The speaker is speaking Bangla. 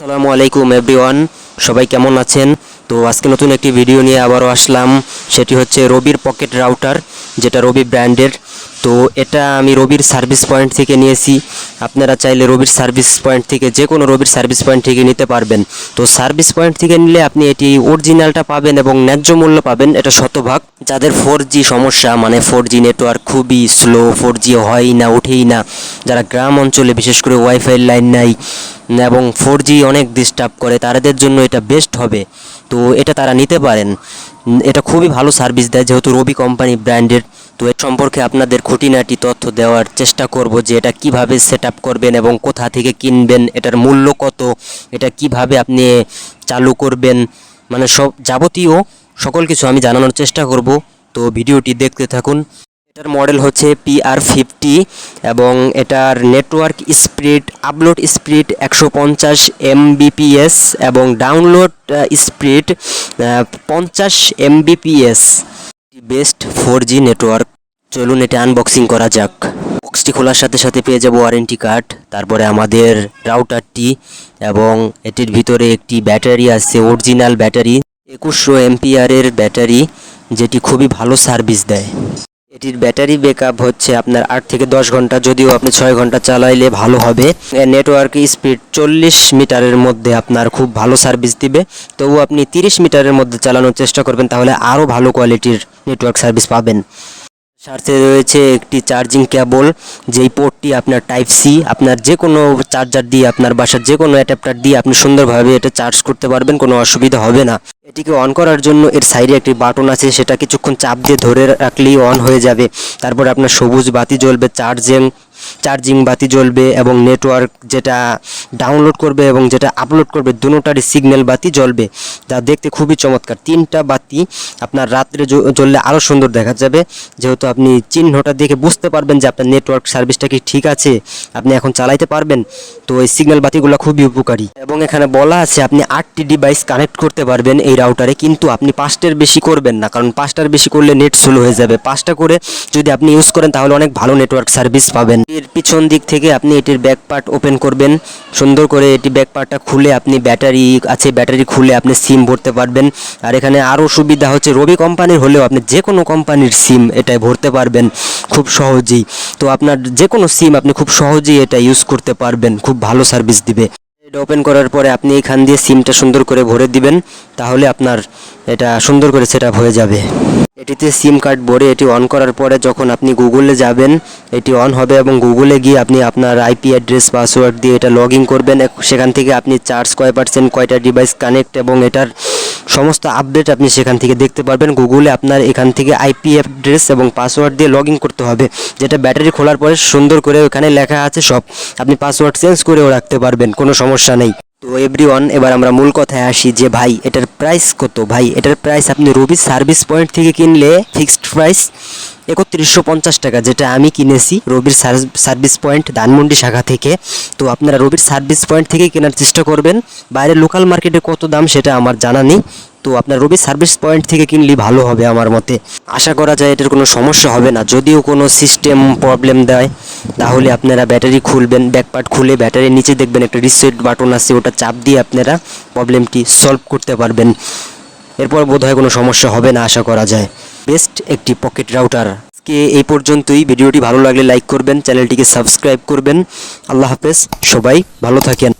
আসসালামু আলাইকুম এভরিওয়ান সবাই কেমন আছেন? তো আজকে নতুন একটি ভিডিও নিয়ে আবারও আসলাম। সেটি হচ্ছে রবির পকেট রাউটার যেটা রবি ব্র্যান্ডের। তো এটা আমি রবির সার্ভিস পয়েন্ট থেকে নিয়েছি। আপনারা চাইলে রবির সার্ভিস পয়েন্ট থেকে যে কোনো রবির সার্ভিস পয়েন্ট থেকে নিতে পারবেন। তো সার্ভিস পয়েন্ট থেকে নিলে আপনি এটি অরিজিনালটা পাবেন এবং ন্যায্য মূল্য পাবেন, এটা শতভাগ। যাদের ফোর জি সমস্যা মানে ফোর জি নেটওয়ার্ক খুবই স্লো ফোর জি হয় না, ওঠেই না। যারা গ্রাম অঞ্চলে, বিশেষ করে ওয়াইফাই লাইন নাই, এবং ফোর জি অনেক ডিস্টার্ব করে তাদের জন্য এটা বেস্ট হবে। তো এটা তারা নিতে পারেন। এটা খুবই ভালো সার্ভিস দেয়, যেহেতু রবি কোম্পানি ব্র্যান্ডের তো এর সম্পর্কে আপনাদের খুঁটিনাটি তথ্য দেওয়ার চেষ্টা করব যে এটা কীভাবে সেট করবেন এবং কোথা থেকে কিনবেন, এটার মূল্য কত, এটা কীভাবে আপনি চালু করবেন মানে সব যাবতীয় সকল কিছু আমি জানানোর চেষ্টা করব। তো ভিডিওটি দেখতে থাকুন। এটার মডেল হচ্ছে পিআর ফিফটি এবং এটার নেটওয়ার্ক স্পিড, আপলোড স্পিড একশো পঞ্চাশ এমবিপিএস এবং ডাউনলোড স্পিড পঞ্চাশ Mbps best four G network. চলুন এটা আনবক্সিং করা যাক। বক্সটি খোলার সাথে সাথে পেয়ে যাব ওয়ারেন্টি কার্ড তারপরে আমাদের রাউটারটি এবং এটির ভিতরে একটি ব্যাটারি আছে অরিজিনাল ব্যাটারি। একুশশো এমপিআরের ব্যাটারি, যেটি খুবই ভালো সার্ভিস দেয়। এটির ব্যাটারি ব্যাকআপ হচ্ছে আপনার আট থেকে দশ ঘণ্টা, যদিও আপনি ছয় ঘণ্টা চালাইলে ভালো হবে। নেটওয়ার্ক স্পিড চল্লিশ মিটারের মধ্যে আপনার খুব ভালো সার্ভিস দিবে। তবু আপনি তিরিশ মিটারের মধ্যে চালানোর চেষ্টা করবেন, তাহলে আরও ভালো কোয়ালিটির নেটওয়ার্ক সার্ভিস পাবেন। সাথে রয়েছে একটি চার্জিং কেবল, যেই পোর্টটি আপনার টাইপ সি আপনার যে কোনো চার্জার দিয়ে, আপনার বাসার যে কোনো অ্যাডাপ্টার দিয়ে আপনি সুন্দরভাবে এটা চার্জ করতে পারবেন, কোনো অসুবিধা হবে না। এটিকে অন করার জন্য এর সাইডে একটি বাটন আছে, সেটা কিছুক্ষণ চাপ দিয়ে ধরে রাখলেই অন হয়ে যাবে। তারপর আপনার সবুজ বাতি জ্বলবে চার্জিং চার্জিং বাতি জ্বলবে এবং নেটওয়ার্ক যেটা ডাউনলোড করবে এবং যেটা আপলোড করবে দুটোটারই সিগন্যাল বাতি জ্বলবে। যা দেখতে খুবই চমৎকার। তিনটা বাতি আপনার রাত্রে জ্ব- জ্বললে আরও সুন্দর দেখা যাবে। যেহেতু আপনি চিহ্নটা দেখে বুঝতে পারবেন যে আপনার নেটওয়ার্ক সার্ভিসটা কি ঠিক আছে, আপনি এখন চালাইতে পারবেন, তো এই সিগন্যাল বাতিগুলো খুবই উপকারী। এবং এখানে বলা আছে, আপনি আটটি ডিভাইস কানেক্ট করতে পারবেন এই রাউটারে কিন্তু আপনি পাঁচটার বেশি করবেন না, কারণ পাঁচটার বেশি করলে নেট স্লো হয়ে যাবে। পাঁচটা করে যদি আপনি ইউজ করেন, তাহলে অনেক ভালো নেটওয়ার্ক সার্ভিস পাবেন। এর পিছন দিক থেকে আপনি এটির ব্যাক পার্ট ওপেন করবেন। সুন্দর করে এটি ব্যাক পার্টটা খুলে আপনি ব্যাটারি আছে ব্যাটারি খুলে আপনি সিম ভরতে পারবেন। আর এখানে আরও সুবিধা হচ্ছে, রবি কোম্পানির হলেও আপনি যে কোনো কোম্পানির সিম এটায় ভরতে পারবেন খুব সহজেই। তো আপনার যে কোনো সিম আপনি খুব সহজেই এটা ইউজ করতে পারবেন, খুব ভালো সার্ভিস দিবে। এটা ওপেন করার পরে আপনি এখান দিয়ে সিমটা সুন্দর করে ভরে দিবেন, তাহলে আপনার এটা সুন্দর করে সেট হয়ে যাবে। এটিতে সিম কার্ড ভরে এটি অন করার পরে যখন আপনি গুগলে যাবেন, এটি অন হবে এবং গুগলে গিয়ে আপনি আপনার আইপি অ্যাড্রেস পাসওয়ার্ড দিয়ে এটা লগ ইন করবেন সেখান থেকে আপনি চার্জ কয় পার্সেন্ট কয়টা ডিভাইস কানেক্ট এবং এটার সমস্ত আপডেট আপনি সেখান থেকে দেখতে পারবেন। গুগলে আপনার এখান থেকে আইপি অ্যাড্রেস এবং পাসওয়ার্ড দিয়ে লগ করতে হবে, যেটা ব্যাটারি খোলার পরে সুন্দর করে ওখানে লেখা আছে সব। আপনি পাসওয়ার্ড চেঞ্জ করেও রাখতে পারবেন, কোনো সমস্যা নেই। তো এভরিওয়ান এবার আমরা মূল কথায় আসি যে ভাই, এটার প্রাইস কত? ভাই, এটার প্রাইস আপনি রবি সার্ভিস পয়েন্ট থেকে কিনলে ফিক্সড প্রাইস একত্রিশশো পঞ্চাশ টাকা, যেটা আমি কিনেছি রবির সার্ভিস পয়েন্ট ধানমন্ডি শাখা থেকে। তো আপনারা রবির সার্ভিস পয়েন্ট থেকে কেনার চেষ্টা করবেন। বাইরে লোকাল মার্কেটে কত দাম সেটা আমার জানা নেই। তো আপনার রবি সার্ভিস পয়েন্ট থেকে কিনলেই ভালো হবে আমার মতে। আশা করা যায় এটার কোনো সমস্যা হবে না। যদিও কোনো সিস্টেম প্রবলেম দেয়, তাহলে আপনারা ব্যাটারি খুলবেন, ব্যাকপার্ট খুলে ব্যাটারির নিচে দেখবেন একটা রিসেট বাটন আছে, ওটা চাপ দিয়ে আপনারা প্রবলেমটি সলভ করতে পারবেন। এরপর বোধহয় কোনো সমস্যা হবে না, আশা করা যায়। একটি পকেট রাউটার। আজকে এই পর্যন্তই। ভিডিওটি ভালো লাগলে লাইক করবেন, চ্যানেলটিকে সাবস্ক্রাইব করবেন। আল্লাহ হাফেজ। সবাই ভালো থাকেন।